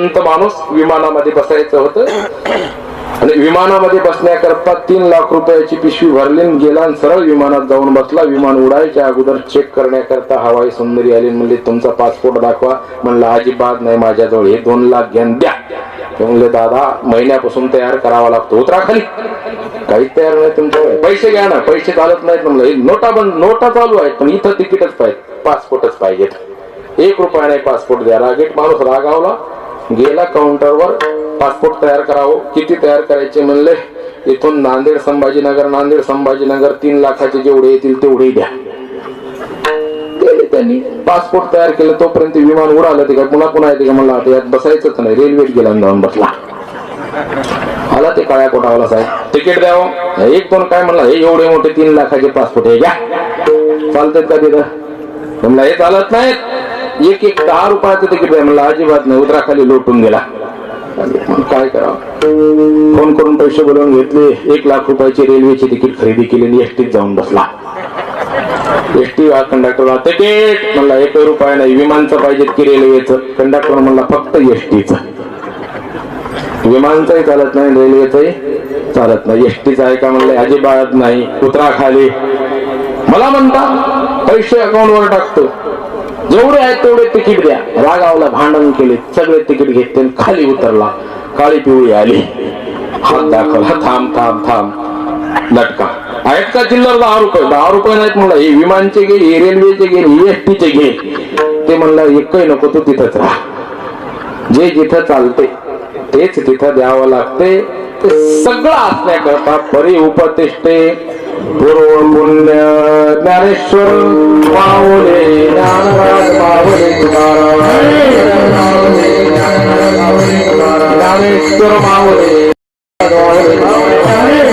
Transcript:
शांत माणूस विमानामध्ये बसायचं होतं. आणि विमानामध्ये बसण्याकरता तीन लाख रुपयाची पिशवी भरली गेला आणि सरळ विमानात जाऊन बसला. विमान उडायच्या अगोदर चेक करण्याकरता हवाई सुंदरी आली. म्हणले तुमचा पासपोर्ट दाखवा. म्हणलं अजिबात नाही माझ्याजवळ. हे दोन लाख घेऊन द्या. म्हणले दादा महिन्यापासून तयार करावा लागतो. उतरा खाली. काहीच तयार नाही तुमच्याकडे. पैसे घ्या ना. पैसे चालत नाहीत म्हणलं. नोटा बंद नोटा चालू आहेत पण इथं तिकीटच पाहिजे. पासपोर्टच पाहिजेत. एक रुपया नाही पासपोर्ट द्या. रागेट माणूस रागावला. गेला काउंटरवर पासपोर्ट तयार करावं. किती तयार करायचे म्हणले? इथून नांदेड संभाजीनगर नांदेड संभाजीनगर तीन लाखाचे जेवढे येतील तेवढे द्या. त्यांनी. पासपोर्ट तयार केलं तोपर्यंत विमान उडालं ते काय पुन्हा पुन्हा येते का? म्हणलं आता यात बसायचंच नाही. रेल्वेत गेला जाऊन बसला. आला ते काळ्या कोटावाला साहेब. तिकीट द्यावं. एक दोन काय म्हणला? हे एवढे मोठे तीन लाखाचे पासपोर्ट हे घ्या. चालतात का तिथं? म्हणला हे चालत नाहीत. एक एक दहा रुपयाचं तिकीट आहे. म्हणलं अजिबात नाही उतराखाली लोटून गेला. काय करावं? फोन करून पैसे बोलवून घेतले. एक लाख रुपयाची रेल्वेची तिकीट खरेदी केली आणि एसटीत जाऊन बसला. एसटी कंडक्टरला तिकीट! म्हणला एक रुपया नाही विमानचं पाहिजे की रेल्वेचं. कंडक्टर म्हणला फक्त एसटीचं विमानचंही चालत नाही रेल्वेचंही चालत नाही. एसटीचं आहे का म्हणलं अजिबात नाही उतरा खाली मला म्हणता पैसे अकाउंटवर टाकतो. जेवढे आहेत तेवढे तिकीट द्या. रागावला भांडण केले सगळे तिकीट घेतले खाली उतरला. काळी पिवळी आली. हात दाखवला थांब थांब थांब. लटका. आहेत का चिल्लर दहा रुपये? दहा रुपये नाहीत म्हणलं हे विमानचे घे हे रेल्वेचे घे हे एसटीचे घे. ते म्हणलं एकही नको तू तिथंच राहा. जे जिथं चालते तेच तिथं द्यावं लागते. ते सगळं असण्याकरता परी उपतिष्ठे. पूर्व पुण्य ज्ञानेश्वर माऊले Amen.